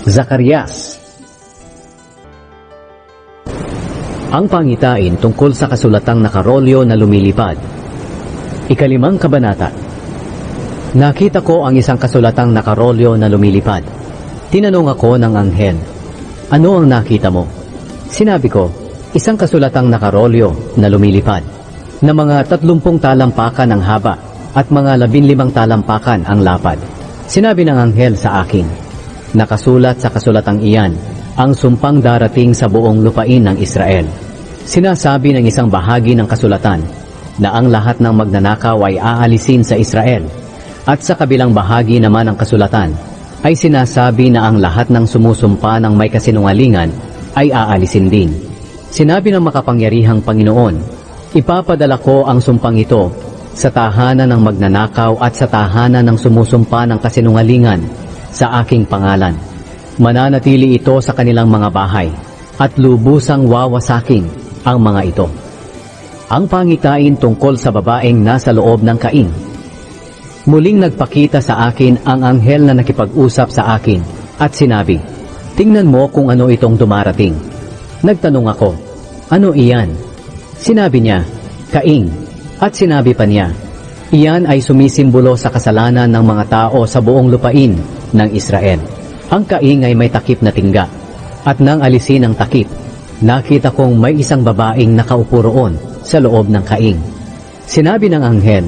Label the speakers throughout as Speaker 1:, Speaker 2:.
Speaker 1: Zacarias Ang pangitain tungkol sa kasulatang nakarolyo na lumilipad. Ikalimang kabanata. Nakita ko ang isang kasulatang nakarolyo na lumilipad. Tinanong ako ng anghel, Ano ang nakita mo? Sinabi ko, isang kasulatang nakarolyo na lumilipad, na mga tatlumpong talampakan ang haba at mga labinlimang talampakan ang lapad. Sinabi ng anghel sa akin, Nakasulat sa kasulatang iyan ang sumpang darating sa buong lupain ng Israel. Sinasabi ng isang bahagi ng kasulatan na ang lahat ng magnanakaw ay aalisin sa Israel at sa kabilang bahagi naman ng kasulatan ay sinasabi na ang lahat ng sumusumpa ng may kasinungalingan ay aalisin din. Sinabi ng makapangyarihang Panginoon, Ipapadala ko ang sumpang ito sa tahanan ng magnanakaw at sa tahanan ng sumusumpa ng kasinungalingan sa aking pangalan. Mananatili ito sa kanilang mga bahay at lubusang wawasaking ang mga ito. Ang pangitain tungkol sa babaeng nasa loob ng kaing. Muling nagpakita sa akin ang anghel na nakipag-usap sa akin at sinabi, Tingnan mo kung ano itong dumarating. Nagtanong ako, Ano iyan? Sinabi niya, Kaing. At sinabi pa niya, Iyan ay sumisimbolo sa kasalanan ng mga tao sa buong lupain ng Israel. Ang kaing ay may takip na tingga. At nang alisin ang takip, nakita kong may isang babaeng nakaupo roon sa loob ng kaing. Sinabi ng anghel,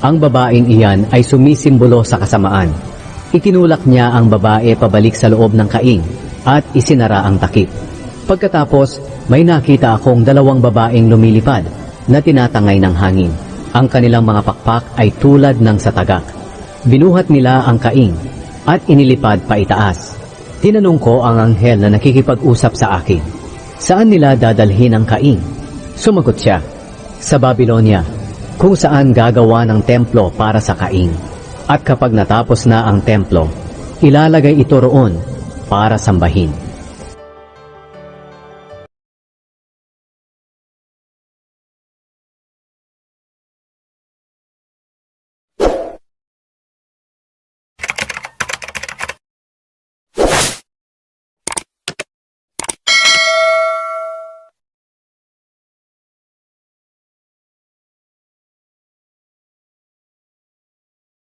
Speaker 1: ang babaeng iyan ay sumisimbolo sa kasamaan. Itinulak niya ang babae pabalik sa loob ng kaing at isinara ang takip. Pagkatapos, may nakita akong dalawang babaeng lumilipad na tinatangay ng hangin. Ang kanilang mga pakpak ay tulad ng sa tagak. Binuhat nila ang kaing at inilipad pa itaas. Tinanong ko ang anghel na nakikipag-usap sa akin, saan nila dadalhin ang kaing? Sumagot siya, sa Babylonia, kung saan gagawa ng templo para sa kaing. At kapag natapos na ang templo, ilalagay ito roon para sambahin.